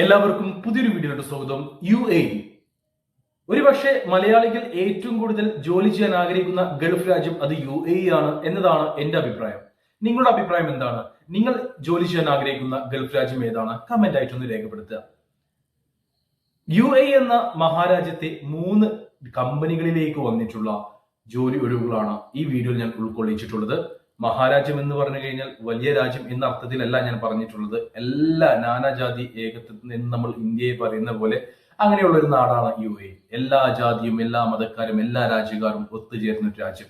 എല്ലാവർക്കും പുതിയൊരു വീഡിയോയുടെ സ്വാഗതം. U A. ഒരുപക്ഷെ മലയാളികൾ ഏറ്റവും കൂടുതൽ ജോലി ചെയ്യാൻ ആഗ്രഹിക്കുന്ന ഗൾഫ് രാജ്യം അത് യു എ ആണ് എന്നതാണ് എന്റെ അഭിപ്രായം. നിങ്ങളുടെ അഭിപ്രായം എന്താണ്? നിങ്ങൾ ജോലി ചെയ്യാൻ ആഗ്രഹിക്കുന്ന ഗൾഫ് രാജ്യം ഏതാണ്? കമന്റ് ആയിട്ടൊന്ന് രേഖപ്പെടുത്തുക. യു എ എന്ന മഹാരാജ്യത്തെ മൂന്ന് കമ്പനികളിലേക്ക് വന്നിട്ടുള്ള ജോലി ഒഴിവുകളാണ് ഈ വീഡിയോയിൽ ഞാൻ ഉൾക്കൊള്ളിച്ചിട്ടുള്ളത്. മഹാരാജ്യം എന്ന് പറഞ്ഞു കഴിഞ്ഞാൽ വലിയ രാജ്യം എന്ന അർത്ഥത്തിലല്ല ഞാൻ പറഞ്ഞിട്ടുള്ളത്. എല്ലാ നാനാജാതി ഏകത്വത്തിൽ നിന്ന് നമ്മൾ ഇന്ത്യയെ പറയുന്ന പോലെ അങ്ങനെയുള്ള ഒരു നാടാണ് യു എ. എല്ലാ ജാതിയും എല്ലാ മതക്കാരും എല്ലാ രാജ്യക്കാരും ഒത്തുചേർന്ന ഒരു രാജ്യം.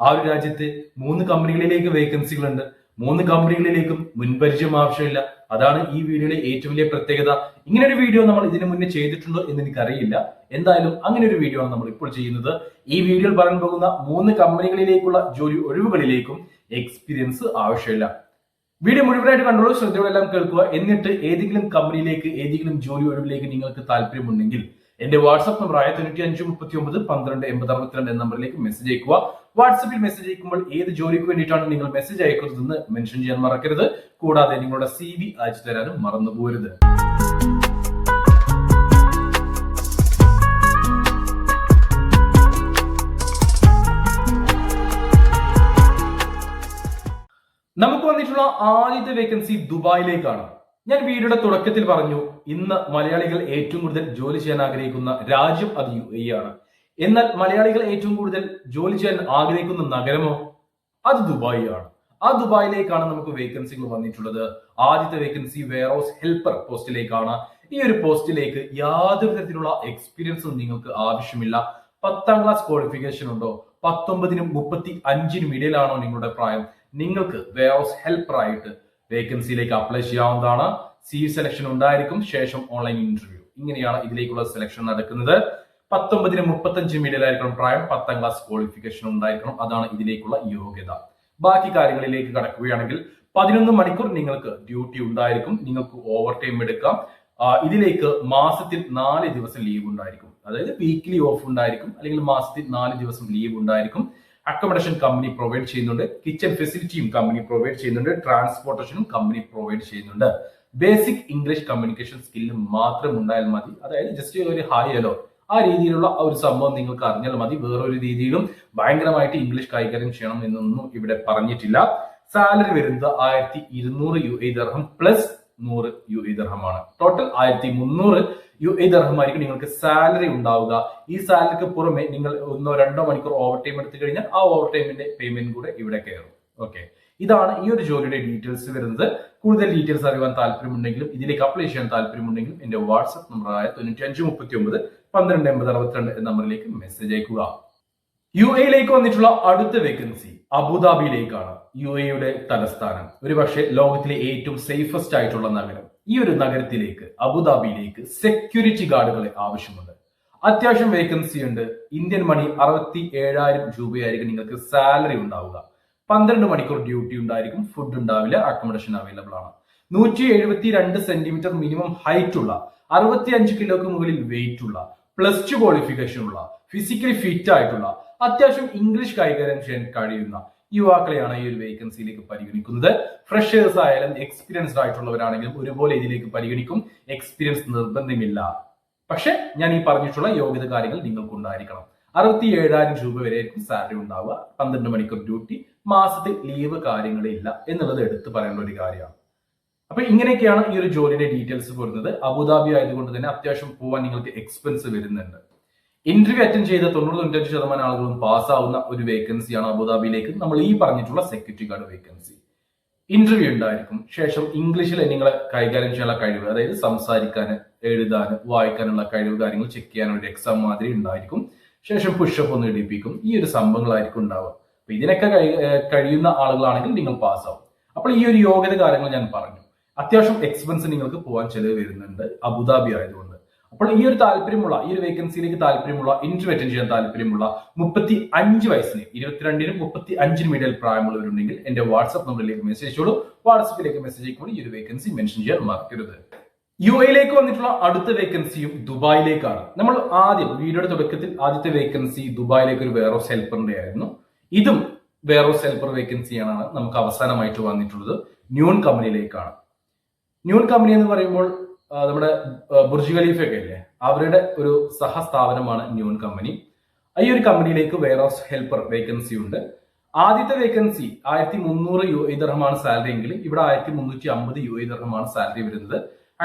ആ ഒരു രാജ്യത്തെ മൂന്ന് കമ്പനികളിലേക്ക് വേക്കൻസികളുണ്ട് മൂന്ന് കമ്പനികളിലേക്കും മുൻപരിചയം ആവശ്യമില്ല. അതാണ് ഈ വീഡിയോയിലെ ഏറ്റവും വലിയ പ്രത്യേകത. ഇങ്ങനെ ഒരു വീഡിയോ നമ്മൾ ഇതിനു മുന്നേ ചെയ്തിട്ടുണ്ടോ എന്ന് എനിക്കറിയില്ല. എന്തായാലും അങ്ങനെ ഒരു വീഡിയോ ആണ് നമ്മൾ ഇപ്പോൾ ചെയ്യുന്നത്. ഈ വീഡിയോയിൽ പറയാൻ പോകുന്ന മൂന്ന് കമ്പനികളിലേക്കുള്ള ജോലി ഒഴിവുകളിലേക്കും എക്സ്പീരിയൻസ് ആവശ്യമില്ല. വീഡിയോ മുഴുവനായിട്ട് കണ്ടോളൂ ശ്രദ്ധയോടെല്ലാം കേൾക്കുക. എന്നിട്ട് ഏതെങ്കിലും കമ്പനിയിലേക്ക് ഏതെങ്കിലും ജോലി ഒഴിവിലേക്ക് നിങ്ങൾക്ക് താല്പര്യമുണ്ടെങ്കിൽ എന്റെ വാട്സ്ആപ്പ് നമ്പർ ആയ തൊണ്ണൂറ്റി അഞ്ച് മുപ്പത്തി ഒമ്പത് പന്ത്രണ്ട് എൺപത് അറുപത്തിരണ്ട് എന്ന നമ്പറിലേക്ക് മെസ്സേജ് അയക്കുക. വാട്സപ്പിൽ മെസ്സേജ് അയക്കുമ്പോൾ ഏത് ജോലിക്ക് വേണ്ടിയിട്ടാണ് നിങ്ങൾ മെസ്സേജ് അയക്കുന്നതെന്ന് മെൻഷൻ ചെയ്യാൻ മറക്കരുത്. കൂടാതെ നിങ്ങളുടെ സി വി അയച്ചു തരാനും മറന്നുപോരുത് നമുക്ക് വന്നിട്ടുള്ള ആദ്യത്തെ വേക്കൻസി ദുബായിലേക്കാണ്. ഞാൻ വീഡിയോയുടെ തുടക്കത്തിൽ പറഞ്ഞു ഇന്ന് മലയാളികൾ ഏറ്റവും കൂടുതൽ ജോലി ചെയ്യാൻ ആഗ്രഹിക്കുന്ന രാജ്യം അത് യു എ ആണ്. എന്നാൽ മലയാളികൾ ഏറ്റവും കൂടുതൽ ജോലി ചെയ്യാൻ ആഗ്രഹിക്കുന്ന നഗരമോ? അത് ദുബായി ആണ്. ആ ദുബായിലേക്കാണ് നമുക്ക് വേക്കൻസികൾ വന്നിട്ടുള്ളത്. ആദ്യത്തെ വേക്കൻസി വെയർ ഹൗസ് ഹെൽപ്പർ പോസ്റ്റിലേക്കാണ്. ഈ ഒരു പോസ്റ്റിലേക്ക് യാതൊരു തരത്തിലുള്ള എക്സ്പീരിയൻസും നിങ്ങൾക്ക് ആവശ്യമില്ല. പത്താം ക്ലാസ് ക്വാളിഫിക്കേഷൻ ഉണ്ടോ? പത്തൊമ്പതിനും മുപ്പത്തി അഞ്ചിനും ഇടയിലാണോ നിങ്ങളുടെ പ്രായം? നിങ്ങൾക്ക് വെയർ ഹൗസ് ഹെൽപ്പർ ആയിട്ട് വേക്കൻസിയിലേക്ക് അപ്ലൈ ചെയ്യാവുന്നതാണ്. സി സെലക്ഷൻ ഉണ്ടായിരിക്കും ശേഷം ഓൺലൈൻ ഇന്റർവ്യൂ ഇങ്ങനെയാണ് ഇതിലേക്കുള്ള സെലക്ഷൻ നടക്കുന്നത്. പത്തൊമ്പതിന് മുപ്പത്തഞ്ച് മീഡിയലായിരിക്കണം പ്രായം പത്താം ക്ലാസ് ക്വാളിഫിക്കേഷൻ ഉണ്ടായിരിക്കണം. അതാണ് ഇതിലേക്കുള്ള യോഗ്യത. ബാക്കി കാര്യങ്ങളിലേക്ക് കടക്കുകയാണെങ്കിൽ പതിനൊന്ന് മണിക്കൂർ നിങ്ങൾക്ക് ഡ്യൂട്ടി ഉണ്ടായിരിക്കും. നിങ്ങൾക്ക് ഓവർ ടൈം എടുക്കാം ഇതിലേക്ക് മാസത്തിൽ നാല് ദിവസം ലീവ് ഉണ്ടായിരിക്കും. അതായത് വീക്ക്ലി ഓഫ് ഉണ്ടായിരിക്കും അല്ലെങ്കിൽ മാസത്തിൽ നാല് ദിവസം ലീവ് ഉണ്ടായിരിക്കും. അക്കോമഡേഷൻ കമ്പനി പ്രൊവൈഡ് ചെയ്യുന്നുണ്ട്. കിച്ചൺ ഫെസിലിറ്റിയും കമ്പനി പ്രൊവൈഡ് ചെയ്യുന്നുണ്ട്. ട്രാൻസ്പോർട്ടേഷനും കമ്പനി പ്രൊവൈഡ് ചെയ്യുന്നുണ്ട്. ബേസിക് ഇംഗ്ലീഷ് കമ്മ്യൂണിക്കേഷൻ സ്കില്ല് മാത്രം ഉണ്ടായാൽ മതി. അതായത് ജസ്റ്റ് ഒരു ഹായ് ഹലോ ആ രീതിയിലുള്ള ഒരു സംഭവം നിങ്ങൾക്ക് അറിഞ്ഞാൽ മതി. വേറൊരു രീതിയിലും ഭയങ്കരമായിട്ട് ഇംഗ്ലീഷ് കൈകാര്യം ചെയ്യണം എന്നൊന്നും ഇവിടെ പറഞ്ഞിട്ടില്ല. സാലറി വരുന്നത് ആയിരത്തി ഇരുന്നൂറ് യു എ ദർഹം പ്ലസ് നൂറ് യു ഇ ദർഹമാണ്. ടോട്ടൽ ആയിരത്തി മുന്നൂറ് യു ഇ ദർഹമായിരിക്കും നിങ്ങൾക്ക് സാലറി ഉണ്ടാവുക. ഈ സാലറിക്ക് പുറമെ നിങ്ങൾ ഒന്നോ രണ്ടോ മണിക്കൂർ ഓവർ ടൈം എടുത്തു കഴിഞ്ഞാൽ ആ ഓവർ ടൈമിന്റെ പേയ്മെന്റ് കൂടെ ഇവിടെ കയറും. ഓക്കെ ഇതാണ് ഈ ഒരു ജോലിയുടെ ഡീറ്റെയിൽസ് വരുന്നത്. കൂടുതൽ ഡീറ്റെയിൽസ് അറിയാൻ താല്പര്യമുണ്ടെങ്കിലും ഇതിലേക്ക് അപ്ലൈ ചെയ്യാൻ താല്പര്യമുണ്ടെങ്കിലും എന്റെ വാട്സ്ആപ്പ് നമ്പറായ തൊണ്ണൂറ്റി അഞ്ച് മുപ്പത്തി ഒമ്പത് പന്ത്രണ്ട് എൺപത് അറുപത്തിരണ്ട് എന്ന നമ്പറിലേക്ക് മെസ്സേജ് അയക്കുക. യു എയിലേക്ക് വന്നിട്ടുള്ള അടുത്ത വേക്കൻസി അബുദാബിയിലേക്കാണ്. യു എയുടെ തലസ്ഥാനം. ഒരുപക്ഷെ ലോകത്തിലെ ഏറ്റവും സേഫസ്റ്റ് ആയിട്ടുള്ള നഗരം. ഈ ഒരു നഗരത്തിലേക്ക് അബുദാബിയിലേക്ക് സെക്യൂരിറ്റി ഗാർഡുകളെ ആവശ്യമുണ്ട്. അത്യാവശ്യം വേക്കൻസി ഉണ്ട്. ഇന്ത്യൻ മണി അറുപത്തി ഏഴായിരം രൂപയായിരിക്കും നിങ്ങൾക്ക് സാലറി ഉണ്ടാവുക. പന്ത്രണ്ട് മണിക്കൂർ ഡ്യൂട്ടി ഉണ്ടായിരിക്കും. ഫുഡ് ഉണ്ടാവില്ല. അക്കോമഡേഷൻ അവൈലബിൾ ആണ്. നൂറ്റി എഴുപത്തി രണ്ട് സെന്റിമീറ്റർ മിനിമം ഹൈറ്റ് ഉള്ള അറുപത്തി അഞ്ച് കിലോക്ക് മുകളിൽ വെയിറ്റ് ഉള്ള പ്ലസ് ടു ക്വാളിഫിക്കേഷൻ ഉള്ള ഫിസിക്കലി ഫിറ്റ് ആയിട്ടുള്ള അത്യാവശ്യം ഇംഗ്ലീഷ് കൈകാര്യം ചെയ്യാൻ കഴിയുന്ന യുവാക്കളെയാണ് ഈ ഒരു വേക്കൻസിയിലേക്ക് പരിഗണിക്കുന്നത്. ഫ്രഷേഴ്സ് ആയാലും എക്സ്പീരിയൻസ്ഡ് ആയിട്ടുള്ളവരാണെങ്കിലും ഒരുപോലെ ഇതിലേക്ക് പരിഗണിക്കും. എക്സ്പീരിയൻസ് നിർബന്ധമില്ല. പക്ഷെ ഞാൻ ഈ പറഞ്ഞിട്ടുള്ള യോഗ്യത കാര്യങ്ങൾ നിങ്ങൾക്ക് ഉണ്ടായിരിക്കണം അറുപത്തി ഏഴായിരം രൂപ വരെ ആയിരിക്കും സാലറി ഉണ്ടാവുക. പന്ത്രണ്ട് മണിക്കൂർ ഡ്യൂട്ടി മാസത്തിൽ ലീവ് കാര്യങ്ങളില്ല എന്നുള്ളത് എടുത്തു പറയേണ്ട ഒരു കാര്യമാണ്. അപ്പൊ ഇങ്ങനെയൊക്കെയാണ് ഈ ഒരു ജോലിയുടെ ഡീറ്റെയിൽസ് വരുന്നത്. അബുദാബി ആയതുകൊണ്ട് തന്നെ അത്യാവശ്യം പോവാൻ നിങ്ങൾക്ക് എക്സ്പെൻസ് വരുന്നുണ്ട്. ഇന്റർവ്യൂ അറ്റൻഡ് ചെയ്ത തൊണ്ണൂറ് തൊണ്ണൂറ്റഞ്ച് ശതമാനം ആളുകളും പാസ്സാവുന്ന ഒരു വേക്കൻസിയാണ് അബുദാബിയിലേക്ക്. നമ്മൾ ഈ പറഞ്ഞിട്ടുള്ള സെക്യൂരിറ്റി ഗാർഡ് വേക്കൻസി ഇന്റർവ്യൂ ഉണ്ടായിരിക്കും. ശേഷം ഇംഗ്ലീഷിൽ നിങ്ങളെ കൈകാര്യം ചെയ്യാനുള്ള കഴിവ് അതായത് സംസാരിക്കാൻ എഴുതാൻ വായിക്കാനുള്ള കഴിവ് കാര്യങ്ങൾ ചെക്ക് ചെയ്യാനുള്ള ഒരു എക്സാം മാതിരി ഉണ്ടായിരിക്കും. ശേഷം പുഷപ്പ് ഒന്ന് ഇടിപ്പിക്കും ഈ ഒരു സംഭവങ്ങളായിരിക്കും ഉണ്ടാവുക. അപ്പൊ ഇതിനൊക്കെ കഴിയുന്ന ആളുകളാണെങ്കിൽ നിങ്ങൾ പാസ്സാവും. അപ്പോൾ ഈ ഒരു യോഗ്യത കാര്യങ്ങൾ ഞാൻ പറഞ്ഞു. അത്യാവശ്യം എക്സ്പെൻസ് നിങ്ങൾക്ക് പോകാൻ ചെലവ് വരുന്നുണ്ട്. അബുദാബി ആയതുകൊണ്ട്. അപ്പോൾ ഈ ഒരു താല്പര്യമുള്ള ഈ ഒരു വേക്കൻസിയിലേക്ക് താല്പര്യമുള്ള ഇന്റർവ്യൂ അറ്റൻഡ് ചെയ്യാൻ താല്പര്യമുള്ള മുപ്പത്തി അഞ്ച് വയസ്സിന് ഇരുപത്തിരണ്ടിനും മുപ്പത്തി അഞ്ചിനും ഇടയിൽ പ്രായമുള്ളവരുണ്ടെങ്കിൽ എന്റെ വാട്സ്ആപ്പ് നമ്പറിലേക്ക് മെസ്സേജ് അയച്ചോളൂ. വാട്സ്ആപ്പിലേക്ക് മെസ്സേജ് അയക്കുമ്പോൾ ഈ ഒരു വേക്കൻസി മെൻഷൻ ചെയ്യാൻ മറക്കരുത്. യു എയിലേക്ക് വന്നിട്ടുള്ള അടുത്ത വേക്കൻസിയും ദുബായിലേക്കാണ്. നമ്മൾ ആദ്യം വീഡിയോയുടെ തുടക്കത്തിൽ ആദ്യത്തെ വേക്കൻസി ദുബായിലേക്ക് ഒരു വേറോസ് ഹെൽപ്പറിന്റെ ആയിരുന്നു. ഇതും വേറോസ് ഹെൽപ്പർ വേക്കൻസിയാണ് നമുക്ക് അവസാനമായിട്ട് വന്നിട്ടുള്ളത്. ന്യൂൺ കമ്പനിയിലേക്കാണ് ന്യൂൺ കമ്പനി എന്ന് പറയുമ്പോൾ നമ്മുടെ ബുർജ് ഖലീഫ ഒക്കെ ഇല്ലേ? അവരുടെ ഒരു സഹസ്ഥാപനമാണ് ന്യൂൺ കമ്പനി. ഈ ഒരു കമ്പനിയിലേക്ക് വെയർ ഹൗസ് ഹെൽപ്പർ വേക്കൻസി ഉണ്ട്. ആദ്യത്തെ വേക്കൻസി ആയിരത്തി മുന്നൂറ് യു ഐ ദർഹമാണ് സാലറി എങ്കിൽ ഇവിടെ ആയിരത്തി മുന്നൂറ്റി അമ്പത് യു ഐ ദർഹമാണ് സാലറി വരുന്നത്.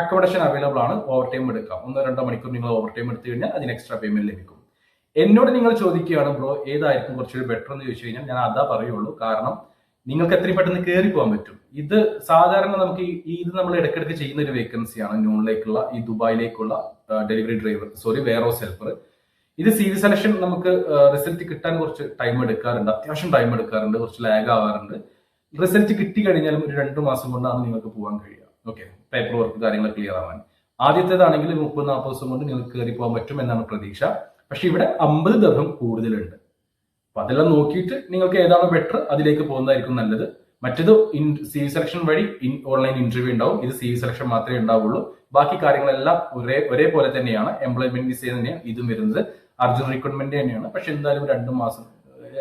അക്കോമഡേഷൻ അവൈലബിൾ ആണ്. ഓവർ ടൈം എടുക്കാം. ഒന്നോ രണ്ടോ മണിക്കൂർ നിങ്ങൾ ഓവർ ടൈം എടുത്തു കഴിഞ്ഞാൽ അതിന് എക്സ്ട്രാ പേയ്മെന്റ് ലഭിക്കും. എന്നോട് നിങ്ങൾ ചോദിക്കുകയാണ് ബ്രോ ഏതായിരിക്കും കുറച്ചുകൂടി ബെറ്റർ എന്ന് ചോദിച്ചു കഴിഞ്ഞാൽ ഞാൻ അതാ പറയുള്ളൂ. കാരണം നിങ്ങൾക്ക് എത്രയും പെട്ടെന്ന് കയറി പോകാൻ പറ്റും. ഇത് സാധാരണ നമുക്ക് ഈ- ഇത് നമ്മൾ ഇടയ്ക്കിടയ്ക്ക് ചെയ്യുന്ന ഒരു വേക്കൻസിയാണ് ന്യൂണിലേക്കുള്ള ഈ ദുബായിലേക്കുള്ള delivery driver sorry warehouse helper ഇത് സി വി സെലക്ഷൻ നമുക്ക് റിസൾട്ട് കിട്ടാൻ കുറച്ച് ടൈം എടുക്കാറുണ്ട്. അത്യാവശ്യം ടൈം എടുക്കാറുണ്ട്. കുറച്ച് ലാഗ് ആവാറുണ്ട്. റിസൾട്ട് കിട്ടി കഴിഞ്ഞാലും ഒരു രണ്ട് മാസം കൊണ്ടാണ് നിങ്ങൾക്ക് പോകാൻ കഴിയുക. ഓക്കെ പേപ്പർ വർക്ക് കാര്യങ്ങൾ ക്ലിയർ ആവാൻ. ആദ്യത്തേതാണെങ്കിൽ മുപ്പത് നാൽപ്പത് ദിവസം കൊണ്ട് നിങ്ങൾക്ക് കയറി പോകാൻ പറ്റും എന്നാണ് പ്രതീക്ഷ. പക്ഷെ ഇവിടെ അമ്പത് ദിവസം കൂടുതലുണ്ട്. അപ്പൊ അതെല്ലാം നോക്കിയിട്ട് നിങ്ങൾക്ക് ഏതാണ് ബെറ്റർ അതിലേക്ക് പോകുന്നതായിരിക്കും നല്ലത്. മറ്റത് സി വി സെലക്ഷൻ വഴി ഓൺലൈൻ ഇന്റർവ്യൂ ഉണ്ടാവും. ഇത് സി സെലക്ഷൻ മാത്രമേ ഉണ്ടാവുള്ളൂ. ബാക്കി കാര്യങ്ങളെല്ലാം ഒരേ ഒരേപോലെ തന്നെയാണ്. എംപ്ലോയ്മെന്റ് വിസ തന്നെയാണ് ഇതും വരുന്നത്. അർജുൻ റിക്രൂട്ട്മെന്റ് തന്നെയാണ്. പക്ഷെ എന്തായാലും രണ്ടു മാസം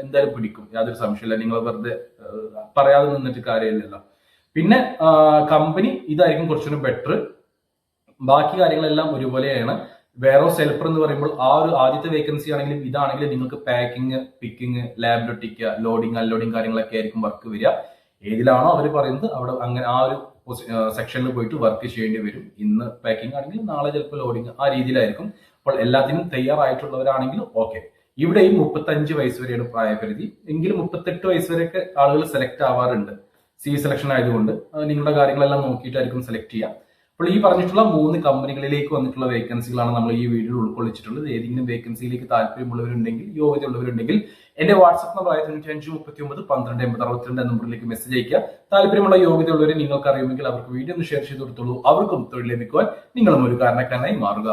എന്തായാലും പിടിക്കും. യാതൊരു സംശയമില്ല നിങ്ങൾ വെറുതെ പറയാതെ നിന്നിട്ട് കാര്യമില്ലല്ലോ. പിന്നെ കമ്പനി ഇതായിരിക്കും കുറച്ചുകൂടി ബെറ്റർ ബാക്കി കാര്യങ്ങളെല്ലാം ഒരുപോലെയാണ്. വേറെ സെൽഫർ എന്ന് പറയുമ്പോൾ ആ ഒരു ആദ്യത്തെ വേക്കൻസി ആണെങ്കിലും ഇതാണെങ്കിലും നിങ്ങൾക്ക് പാക്കിംഗ് പിക്കിംഗ് ലാബിലൊട്ടിക്കുക ലോഡിംഗ് അൺലോഡിംഗ് കാര്യങ്ങളൊക്കെ ആയിരിക്കും വർക്ക് വരിക. ഏതിലാണോ അവർ പറയുന്നത് അവിടെ അങ്ങനെ ആ ഒരു സെക്ഷനിൽ പോയിട്ട് വർക്ക് ചെയ്യേണ്ടി വരും. ഇന്ന് പാക്കിംഗ് ആണെങ്കിൽ നാളെ ചിലപ്പോൾ ലോഡിംഗ് ആ രീതിയിലായിരിക്കും. അപ്പോൾ എല്ലാത്തിനും തയ്യാറായിട്ടുള്ളവരാണെങ്കിലും ഓക്കെ ഇവിടെയും മുപ്പത്തഞ്ച് വയസ്സ് വരെയാണ് പ്രായപരിധി. എങ്കിലും മുപ്പത്തെട്ട് വയസ്സ് വരെയൊക്കെ ആളുകൾ സെലക്ട് ആവാറുണ്ട്. സി സെലക്ഷൻ ആയതുകൊണ്ട് നിങ്ങളുടെ കാര്യങ്ങളെല്ലാം നോക്കിയിട്ടായിരിക്കും സെലക്ട് ചെയ്യുക. അപ്പോൾ ഈ പറഞ്ഞിട്ടുള്ള മൂന്ന് കമ്പനികളിലേക്ക് വന്നിട്ടുള്ള വേക്കൻസികളാണ് നമ്മൾ ഈ വീഡിയോയിൽ ഉൾക്കൊള്ളിച്ചിട്ടുള്ളത്. ഏതെങ്കിലും വേക്കൻസിയിലേക്ക് താല്പര്യമുള്ളവരുണ്ടെങ്കിൽ യോഗ്യതയുള്ളവരുണ്ടെങ്കിൽ എന്റെ വാട്സ്ആപ്പ് നമ്പർ ആയ തൊണ്ണൂറ്റി അഞ്ച് മുപ്പത്തി ഒമ്പത് പന്ത്രണ്ട് എൺപത് അറുപത്തിരണ്ട് നമ്പറിലേക്ക് മെസ്സേജ് അയക്കുക താല്പര്യമുള്ള യോഗ്യതയുള്ളവരെ നിങ്ങൾക്ക് അറിയുമെങ്കിൽ അവർക്ക് വീഡിയോ ഒന്ന് ഷെയർ ചെയ്ത് കൊടുത്തോളൂ അവർക്കും തൊഴിൽ ലഭിക്കുവാൻ നിങ്ങളും ഒരു കാരണക്കാരനായി മാറുക.